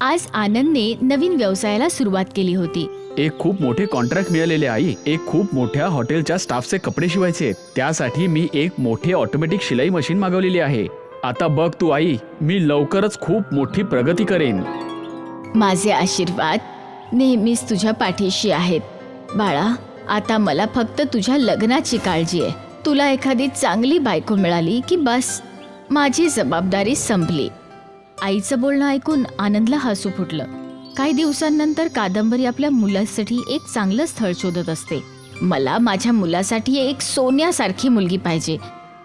आज आनंदने नवीन व्यवसायाला सुरुवात केली होती. एक खूप मोठे कॉन्ट्रॅक्ट मिळालेले आई एक खूप मोठ्या हॉटेलच्या स्टाफचे कपडे शिवायचे. त्यासाठी मी एक मोठे ऑटोमॅटिक शिलाई मशीन मागवलेली आहे. आता बघ तू आई मी लवकरच खूप मोठी प्रगती करेन. माझे आशीर्वाद नेहमीच तुझ्या पाठीशी आहेत. बाळा आता मला फक्त तुझ्या लग्नाची काळजी आहे. तुला एखादी चांगली बायको मिळाली की बस माझी जबाबदारी संपली. आईचं बोलणं ऐकून आनंदला हसू फुटलं. काही दिवसांनंतर कादंबरी आपल्या मुलासाठी एक चांगलं स्थळ शोधत असते. मला माझ्या मुलासाठी एक सोन्यासारखी मुलगी पाहिजे.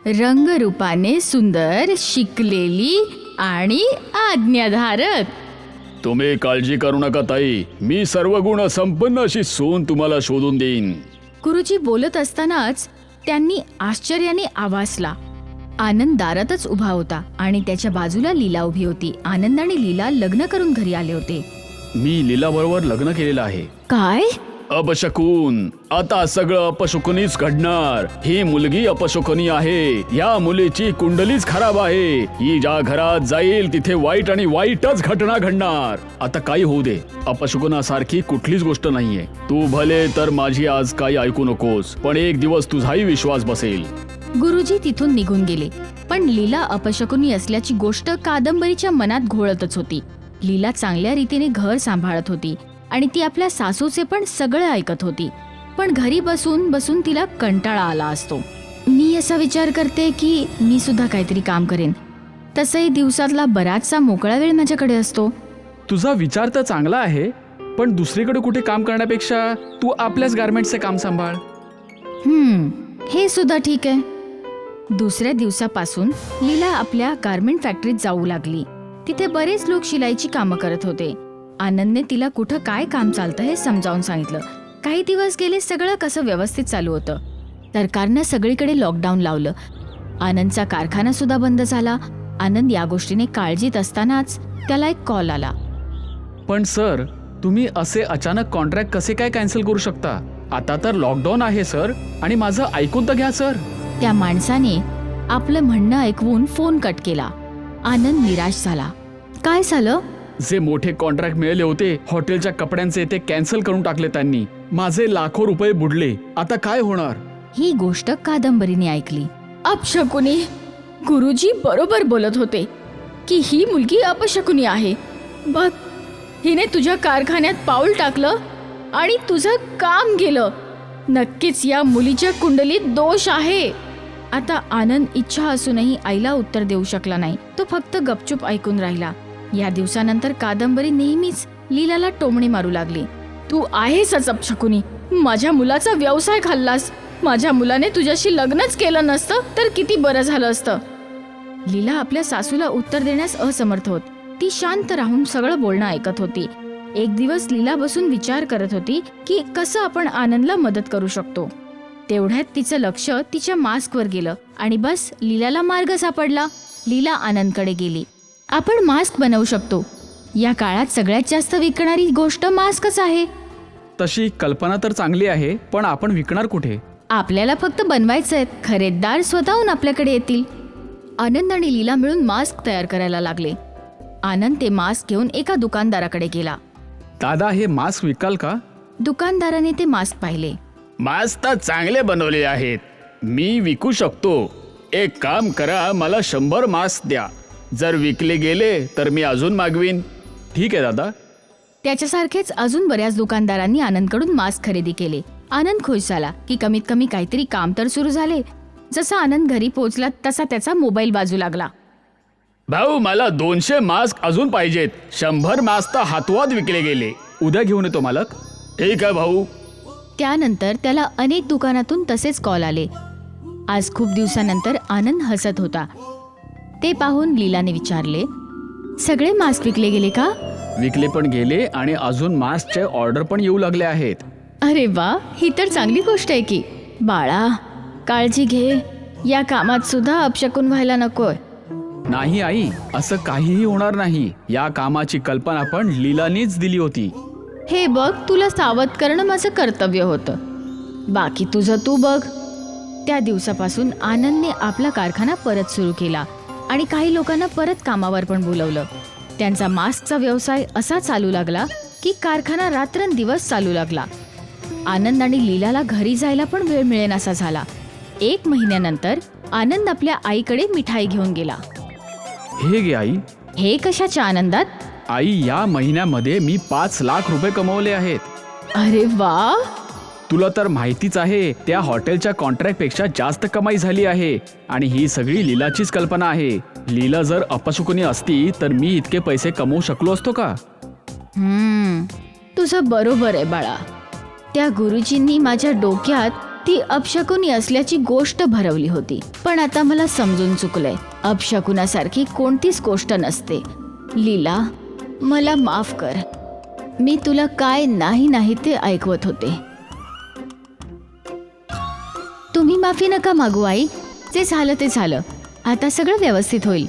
रंगरूपाने सुंदर शिकलेली आणि आज्ञाधारक. तुम्ही काळजी करू नका ताई. मी सर्व गुण संपन्न अशी सून तुम्हाला शोधून देईन. गुरुजी बोलत असतानाच त्यांनी आश्चर्याने आवासला आनंद दारातच उभा होता आणि त्याच्या बाजूला लीला उभी होती. आनंद आणि लीला लग्न करून घरी आले होते. मी लीला बरोबर लग्न केलेलं आहे. काय? अपशकून. आता सगळं अपशकुनीच घडणार. ही मुलगी अपशकुनी आहे. या मुलीची कुंडलीच खराब आहे. ही ज्या घरात जाईल तिथे वाईट आणि वाईटच घटना घडणार. आता काही होऊ दे. अपशकुनासारखी कुठलीच गोष्ट नाहीये. तू भले तर माझी आज काही ऐकू नकोस पण एक दिवस तुझाही विश्वास बसेल. गुरुजी तिथून निघून गेले. पण लीला अपशकुनी असल्याची गोष्ट कादंबरीच्या मनात घोळतच होती. लीला चांगल्या रीतीने घर सांभाळत होती आणि ती आपल्या सासूचे पण सगळं ऐकत होती. पण घरी बसून बसून तिला कंटाळा आला असतो. मी असा विचार करते की मी सुद्धा काहीतरी काम करेन. तसंही दिवसातला बराचसा मोकळा वेळ माझ्याकडे असतो. तुझा विचार तर चांगला आहे पण दुसरीकडे कुठे काम करण्यापेक्षा तू आपल्याच गार्मेंटचे काम सांभाळ. हम्म हे सुद्धा ठीक आहे. दुसऱ्या दिवसापासून लीला आपल्या गारमेंट फॅक्टरीत जाऊ लागली. तिथे बरेच लोक शिलाईची कामं करत होते. आनंदने तिला कुठं काय काम चालतं हे समजावून सांगितलं. काही दिवस गेले सगळं कसं व्यवस्थित चालू होतं. सरकारनं सगळीकडे लॉकडाऊन लावलं. आनंदचा कारखाना सुद्धा बंद झाला. आनंद या गोष्टीने काळजीत असतानाच त्याला एक कॉल आला. पण सर तुम्ही असे अचानक कॉन्ट्रॅक्ट कसे काय कॅन्सल करू शकता? आता तर लॉकडाऊन आहे सर. आणि माझं ऐकून तर घ्या सर. त्या माणसाने आपलं म्हणणं ऐकवून फोन कट केला. आनंद निराश झाला. काय झालं? जे मोठे कॉन्ट्रॅक्ट मिळाले होते हॉटेलच्या कपड्यांचे ते कॅन्सल करून टाकले त्यांनी. माझे लाखो रुपये बुडले. आता काय होणार? ही गोष्ट कादंबरीने ऐकली. अपशकुनी गुरुजी बरोबर बोलत होते की ही मुलगी अपशकुनी आहे. बघ हिने तुझ्या कारखान्यात पाऊल टाकलं आणि तुझं काम गेलं नक्कीच या मुलीच्या कुंडलीत दोष आहे. आता आनंद इच्छा असूनही आईला उत्तर देऊ शकला नाही. तो फक्त गपचूप ऐकून राहिला. या दिवसानंतर कादंबरी नेहमीच लीलाला टोमणी मारू लागली. तू आहेसच अपशकुनी माझ्या मुलाचा व्यवसाय खाल्लास. माझ्या मुलाने तुझ्याशी लग्नच केलं नसतं तर किती बरं झालं असतं. लीला आपल्या सासूला उत्तर देण्यास असमर्थ होत. ती शांत राहून सगळं बोलणं ऐकत होती. एक दिवस लीला बसून विचार करत होती की कसं आपण आनंदला मदत करू शकतो. तेवढ्यात तिचं लक्ष तिच्या मास्कवर गेलं आणि बस लीलाला मार्ग सापडला. लीला आनंदकडे गेली. आपण मास्क बनवू शकतो. या काळात सगळ्यात जास्त विकणारी गोष्ट मास्कच आहे. तशी कल्पना तर चांगली आहे पण आपण विकणार कुठे? आपल्याला फक्त बनवायचं आहेत खरेदीदार स्वतःहून आपल्याकडे येतील. आनंद आणि लीला मिळून मास्क तयार करायला लागले. आनंद ते मास्क घेऊन एका दुकानदाराकडे गेला. दादा हे मास्क विकाल का? दुकानदाराने ते मास्क पाहिले. मास्क तर चांगले बनवले आहेत. मी विकू शकतो. एक काम करा मला शंभर मास्क द्या. जर विकले गेले तर मी अजून मागवीन. ठीक आहे दादा. त्याच्यासारखेच अजून बऱ्याच दुकानदारांनी आनंदकडून मास्क खरेदी केले. आनंद खुश झाला की कमीत कमी काहीतरी काम तर सुरू झाले. जसा आनंद घरी पोहोचला तसा त्याचा मोबाईल बाजू लागला. भाऊ मला दोनशे मास्क अजून पाहिजेत. शंभर मास्क तर हातवात विकले गेले. उद्या घेऊन येतो मालक. ठीक आहे भाऊ. त्यानंतर त्याला अनेक दुकानातून तसेच कॉल आले. आज खूप दिवसानंतर आनंद हसत होता. ते पाहून लीलाने विचारले सगळे मास्क विकले गेले का? विकले पण गेले आणि अजून मास्कचे ऑर्डर पण येऊ लागले आहेत. अरे वा ही तर चांगली गोष्ट आहे की. बाळा काळजी घे. या कामात सुद्धा अपशकून व्हायला नकोय. नाही आई असं काहीही होणार नाही. या कामाची कल्पना पण लीलानीच दिली होती. हे बघ तुला सावध करणं माझं कर्तव्य होतं. बाकी तुझं तू बघ. त्या दिवसापासून आनंदने आपला कारखाना परत सुरू केला आणि काही लोकांना परत कामावर पण बोलवलं. त्यांचा मास्कचा व्यवसाय असा चालू लागला की कारखाना रात्रंदिवस चालू लागला. आनंद आणि लीलाला घरी जायला पण वेळ मिळेनासा झाला. एक महिन्यानंतर आनंद आपल्या आईकडे मिठाई घेऊन गेला. हे गे आई. हे कशाच्या आनंदात? आई या महिन्यामध्ये मी पाच लाख रुपये कमवले आहेत. अरे वा. तुला तर माहितीच आहे त्या हॉटेलच्या कॉन्ट्रॅक्टपेक्षा जास्त कमाई झाली आहे आणि ही सगळी लीलाचीच कल्पना आहे. लीला जर अपशकुनी असती तर मी इतके पैसे कमवू शकलो असतो का? हम्म तुझं बरोबर आहे बाळा. त्या गुरुजींनी माझ्या डोक्यात ती अपशकुनी असल्याची गोष्ट भरवली होती. पण आता मला समजून चुकलंय. अपशकुनासारखी कोणतीच गोष्ट नसते. लीला मला माफ कर. मी तुला काय नाही नाही ते ऐकवत होते. तुम्ही माफी नका मागू आई. जे झालं ते झालं. आता सगळं व्यवस्थित होईल.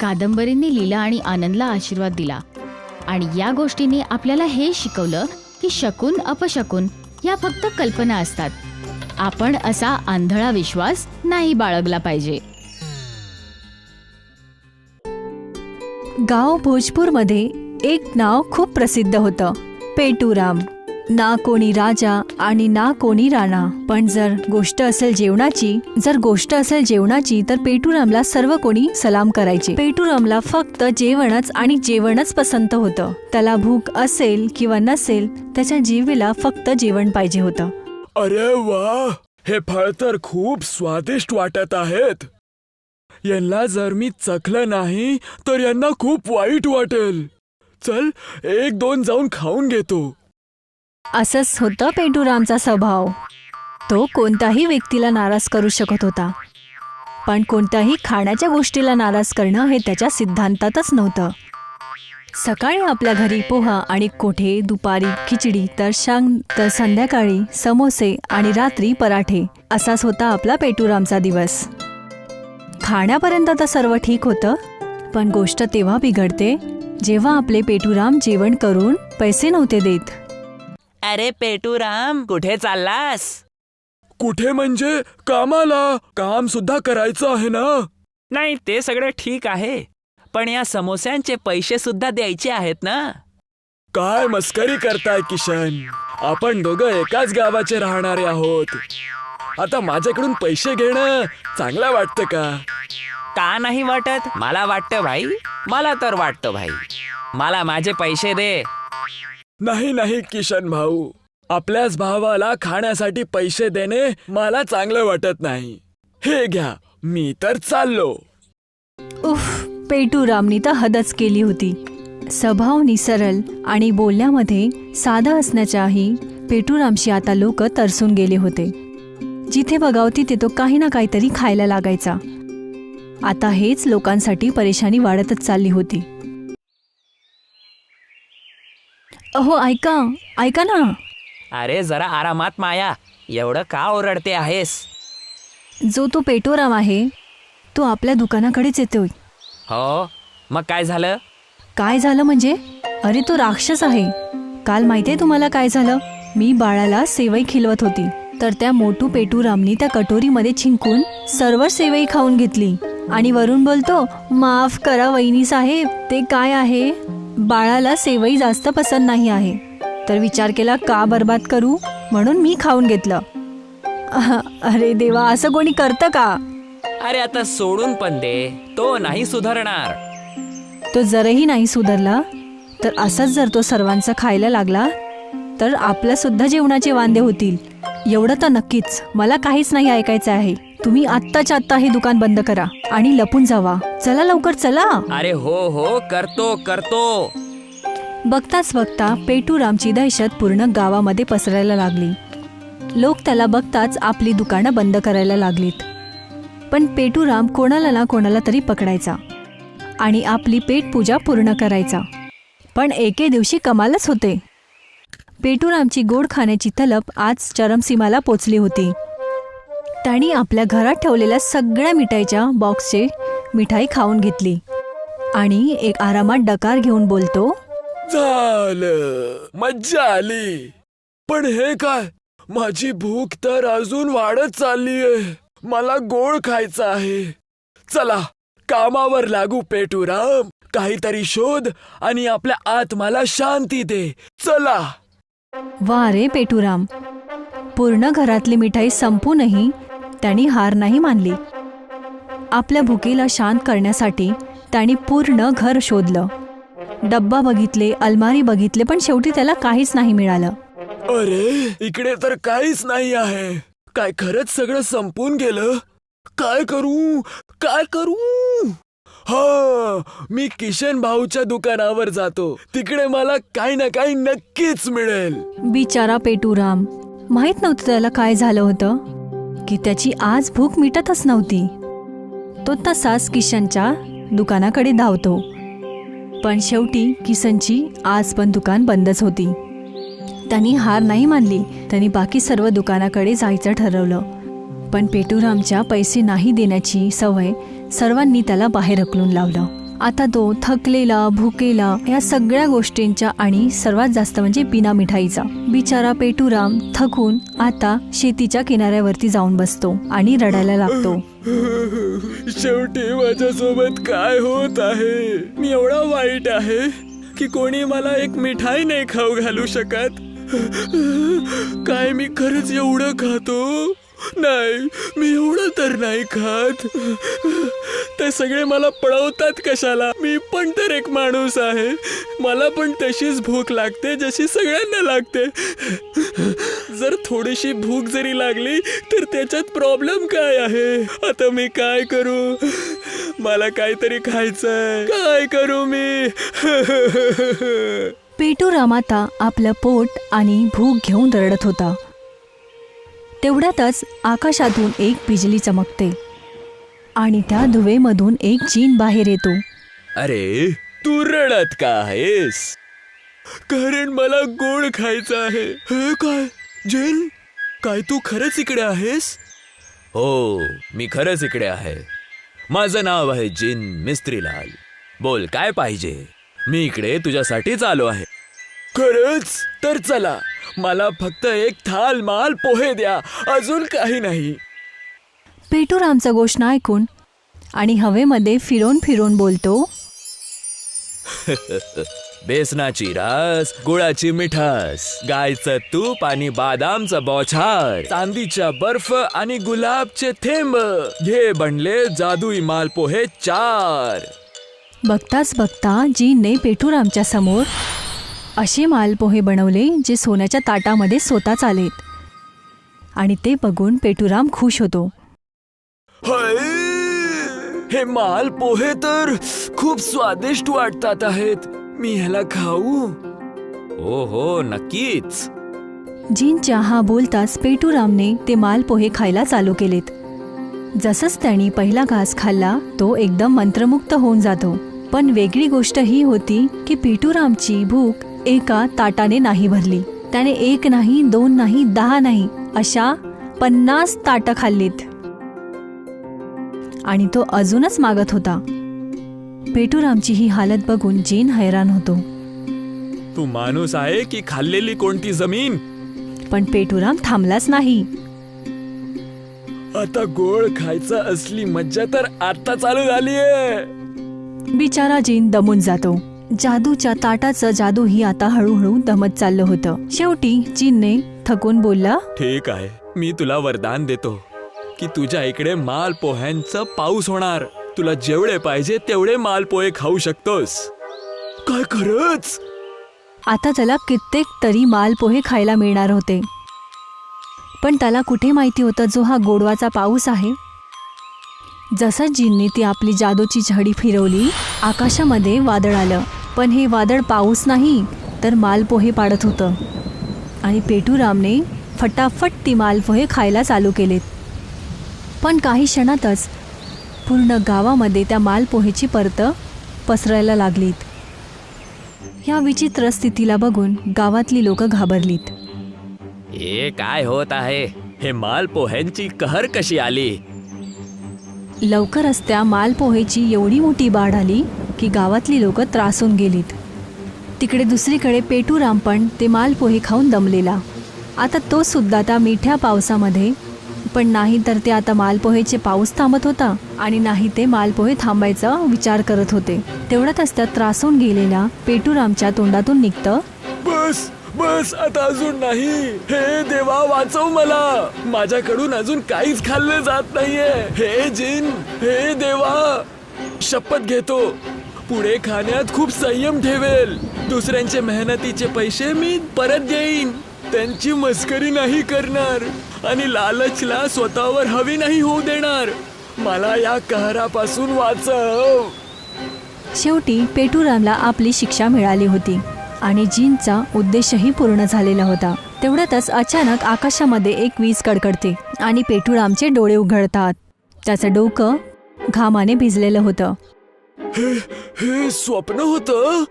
कादंबरीने लीला आणि आनंदला आशीर्वाद दिला. आणि या गोष्टीने आपल्याला हे शिकवलं की शकून अपशकून या फक्त कल्पना असतात. आपण असा आंधळा विश्वास नाही बाळगला पाहिजे. गाव भोजपूरमध्ये एक नाव खूप प्रसिद्ध होतं. पेटूराम. ना कोणी राजा आणि ना कोणी राणा. पण जर गोष्ट असेल जेवणाची जर गोष्ट असेल जेवणाची तर पेटूरामला सर्व कोणी सलाम करायचे. पेटूरामला फक्त जेवणच आणि जेवणच पसंत होतं. त्याला भूक असेल किंवा नसेल त्याच्या जीवेला फक्त जेवण पाहिजे होतं. अरे वा हे फळ तर खूप स्वादिष्ट वाटत आहेत. यांना जर मी चखलं नाही तर यांना खूप वाईट वाटेल. चल एक दोन जाऊन खाऊन घेतो. असंच होतं पेटूरामचा स्वभाव. तो कोणत्याही व्यक्तीला नाराज करू शकत होता. पण कोणत्याही खाण्याच्या गोष्टीला नाराज करणं हे त्याच्या सिद्धांतातच नव्हतं. सकाळी आपल्या घरी पोहा आणि कोठे दुपारी खिचडी तर शांग तर संध्याकाळी समोसे आणि रात्री पराठे. असाच होता आपला पेटूरामचा दिवस. खाण्यापर्यंत तर सर्व ठीक होतं पण गोष्ट तेव्हा बिघडते जेव्हा आपले पेटूराम जेवण करून पैसे नव्हते देत. अरे पेटूराम कुठे चाललास? कुठे म्हणजे कामाला? काम सुद्धा करायचं आहे ना? नाही ते सगळं ठीक आहे पण या समोस्यांचे पैसे सुद्धा द्यायचे आहेत ना? काय मस्करी करताय किशन? आपण दोघं एकाच गावाचे राहणारे आहोत. आता माझ्याकडून पैसे घेणं चांगलं वाटतं का? का नाही वाटत? मला वाटतं भाई. मला तर वाटतं भाई. मला माझे पैसे दे. नाही नाही किशन भाऊ. आपल्याच भावाला खाण्यासाठी पैसे देणे मला चांगलं वाटत नाही. हे घ्या मी तर चाललो. उफ पेटूरामनी तर हदच केली होती. स्वभाव सरळ आणि बोलण्यामध्ये साधं असण्याच्याही पेटूरामशी आता लोक तरसून गेले होते. जिथे बघाव तिथे तो काही ना काहीतरी खायला लागायचा. आता हेच लोकांसाठी परेशानी वाढतच चालली होती. अहो ऐका ऐका ना. अरे जरा आरामात माया. एवढं का ओरडते आहेस? जो तो पेटोराम आहे तो आपल्या दुकानाकडेच येतोय. हो? मग काय झालं? काय झालं म्हणजे? अरे तो राक्षस आहे. काल माहितीये तुम्हाला काय झालं? मी बाळाला सेवई खिलवत होती. तर त्या मोटू पेटूरामनी त्या कटोरीमध्ये छिंकून सर्व सेवई खाऊन घेतली. आणि वरून बोलतो माफ करा वहिनी साहेब ते काय आहे? बाळाला सेवई जास्त पसंत नाही आहे. तर विचार केला का बर्बाद करू? म्हणून मी खाऊन घेतलं. अरे देवा असं कोणी करतं का? अरे आता सोडून पण दे तो नाही सुधारणार. तो जरही नाही सुधारला? तर असाच जर तो सर्वांचा खायला लागला तर आपल्या सुद्धा जेवणाचे वांदे होतील. एवढं तर नक्कीच. मला काहीच नाही ऐकायचं आहे. तुम्ही आत्ताच्या आत्ता हे दुकान बंद करा आणि लपून जावा. चला लवकर चला. अरे हो हो करतो करतो. बघताच बघता पेटूरामची दहशत पूर्ण गावामध्ये पसरायला लागली. लोक त्याला बघताच आपली दुकानं बंद करायला लागलीत. पण पेटूराम कोणाला ना कोणाला तरी पकडायचा. आणि आपली पेटपूजा पूर्ण करायचा. पण एके दिवशी कमालच होते. पेटूरामची गोड खाण्याची तलप आज चरमसीमाला पोचली होती. त्याने आपल्या घरात ठेवलेल्या सगळ्या मिठाईच्या बॉक्सचे मिठाई खाऊन घेतली. आणि एक आरामात डकार घेऊन बोलतो झालं. मज्जा आली. पण हे काय? माझी भूक तर अजून वाढत चाललीये. मला गोड खायचं आहे. चला कामावर लागू पेटूराम. काहीतरी शोध आणि आपल्या आत्माला शांती दे. चला. वा रे पेटूराम. पूर्ण घरातली मिठाई संपूनही त्यांनी हार नाही मानली. आपल्या भुकेला शांत करण्यासाठी त्यांनी पूर्ण घर शोधलं. डब्बा बघितले अलमारी बघितले पण शेवटी त्याला काहीच नाही मिळालं. अरे इकडे तर काहीच नाही आहे. काय खरंच सगळं संपून गेलं? काय करू? काय करू? हा मी किशन भाऊच्या दुकानावर जातो. तिकडे मला काही ना काही नक्कीच मिळेल. बिचारा पेटूराम माहीत नव्हतं त्याला काय झालं होतं? की त्याची आज भूक मिटतच नव्हती. तो तसाच किशनच्या दुकानाकडे धावतो. पण शेवटी किशनची आज पण दुकान बंदच होती. त्यांनी हार नाही मानली. त्यांनी बाकी सर्व दुकानाकडे जायचं ठरवलं. पण पेटूरामच्या पैसे नाही देण्याची सवय सर्वांनी त्याला बाहेर हकलून लावलं. आता तो थकलेला भुकेला या सगळ्या गोष्टींच्या आणि सर्वात जास्त म्हणजे बिना मिठाईचा. बिचारा पेटूराम थकून आता शेतीच्या किनाऱ्यावरती जाऊन बसतो आणि रडायला लागतो. शेवटी माझ्यासोबत काय होत आहे? मी एवढा वाईट आहे की कोणी मला एक मिठाई नाही खाऊ घालू शकत. काय मी खरंच एवढं खातो? नाही मी एवढं तर नाही खात. ते सगळे मला पळवतात कशाला? मी पण तर एक माणूस आहे. मला पण तशीच भूक लागते जशी सगळ्यांना लागते. जर थोडीशी भूक जरी लागली तर त्याच्यात प्रॉब्लेम काय आहे? आता मी काय करू? मला काहीतरी खायचंय. काय करू मी? पेटू रामाता आपलं पोट आणि भूक घेऊन रडत होता. तेवढ्यातच आकाशातून एक बिजली चमकते आणि त्या धुवेमधून एक जीन बाहेर येतो. अरे तू रडत का आहेस? कारण मला गोड खायचं आहे. हे काय जेन काय तू खरंच इकडे आहेस? हो मी खरंच इकडे आहे. माझं नाव आहे जिन मिस्त्रीलाल. बोल काय पाहिजे? मी इकडे तुझ्यासाठीच आलो आहे. खरंच? तर चला. मला फक्त एक थाल माल पोहे द्या. अजून काही नाही. पेटूरामचं गोष्ट ऐकून आणि हवेमध्ये फिरवून फिरवून बोलतो बेसनाची रास गुळाची मिठास गायचं तूप आणि बादामचं बौछार चांदीच्या बर्फ आणि गुलाबचे थेंब. घे बनले जादुई मालपोहे चार. बघताच बघता जीनने पेटूरामच्या समोर असे मालपोहे बनवले जे सोन्याच्या ताटामध्ये स्वतःच आलेत. आणि ते बघून पेटूराम खुश होतो! हे माल पोहे तर खूप स्वादिष्ट वाटतात आहेत. मी ह्याला खाऊ? हो हो नक्कीच. जीनच्या हा बोलताच पेटूरामने ते मालपोहे खायला चालू केलेत. जसंच त्याने पहिला घास खाल्ला तो एकदम मंत्रमुक्त होऊन जातो. पण वेगळी गोष्ट ही होती की पेटूरामची भूक एका ताटाने नाही भरली. त्याने एक नाही दोन नाही दहा नाही अशा पन्नास ताटं खाल्लीत. आणि तो अजूनच मागत होता. पेटूरामची ही हालत बघून जीन हैराण होतो. तू माणूस आहे की खाल्लेली कोणती जमीन? पण पेटूराम थांबलाच नाही. आता गोळ खायचा असली मज्जा तर आता चालू झालीये. बिचारा जीन दमून जातो. जादूच्या ताटाचं जादू ही आता हळूहळू दमत चाललं होतं. शेवटी जीनने थकून बोलला ठीक आहे मी तुला वरदान देतो की तुझ्या इकडे माल पोह्यांचा पाऊस होणार. तुला जेवढे पाहिजे तेवढे माल पोहे खाऊ शकतोस. काय खरंच? आता त्याला कित्येक तरी मालपोहे खायला मिळणार होते. पण त्याला कुठे माहिती होतं जो हा गोडवाचा पाऊस आहे? जसं जिनने ती आपली जादूची झडी फिरवली आकाशामध्ये वादळ आलं. पण हे वादळ पाऊस नाही तर मालपोहे पाडत होतं. आणि पेटूरामने फटाफट ती मालपोहे खायला चालू केलेत. पण काही क्षणातच पूर्ण गावामध्ये त्या मालपोहेची परत पसरायला लागलीत. या विचित्र स्थितीला बघून गावातली लोक घाबरलीत. हे काय होत आहे? हे मालपोह्यांची कहर कशी आली? लवकरच त्या मालपोहेची एवढी मोठी बाढ आली की गावातली लोक त्रासून गेलीत. तिकडे दुसरीकडे पेटूराम पण ते मालपोहे खाऊन दमलेला. आता तो सुद्धा त्या मिठ्या पावसामध्ये पण नाही तर ते आता मालपोहेचे पाऊस थांबत होता आणि नाही ते मालपोहे थांबायचा विचार करत होते. तेवढ्यातच त्या त्रासून गेलेल्या पेटूरामच्या तोंडातून निघतं बस! बस आता अजून नाही. हे देवा वाचव मला. माझ्याकडून अजून काहीच खाल्लं जात नाहीये. हे जिन हे देवा. शपथ घेतो. पुढे खाण्यात खूप संयम ठेवेल. दुसऱ्यांचे मेहनतीचे पैसे मी परत देईन. त्यांची मस्करी नाही करणार. आणि लालचला स्वतःवर हवी नाही होऊ देणार. मला या कहरापासून वाचव. शेवटी पेटूरामला आपली शिक्षा मिळाली होती. आणि जीनचा उद्देशही पूर्ण झालेला होता. तेवढ्यातच अचानक आकाशामध्ये एक वीज कडकडते आणि पेटूरामचे डोळे उघडतात. त्याचं डोकं घामाने भिजलेलं होतं. हे स्वप्न होतं?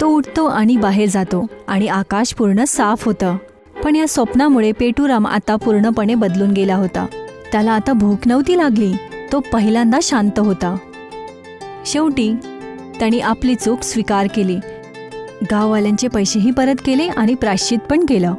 तो उठतो आणि बाहेर जातो आणि आकाश पूर्ण साफ होतं. पण या स्वप्नामुळे पेटूराम आता पूर्णपणे बदलून गेला होता. त्याला आता भूक नव्हती लागली. तो पहिल्यांदा शांत होता. शेवटी त्यांनी आपली चूक स्वीकार केली. गाववाल्यांचे पैसेही परत केले आणि प्राश्चित पण केलं.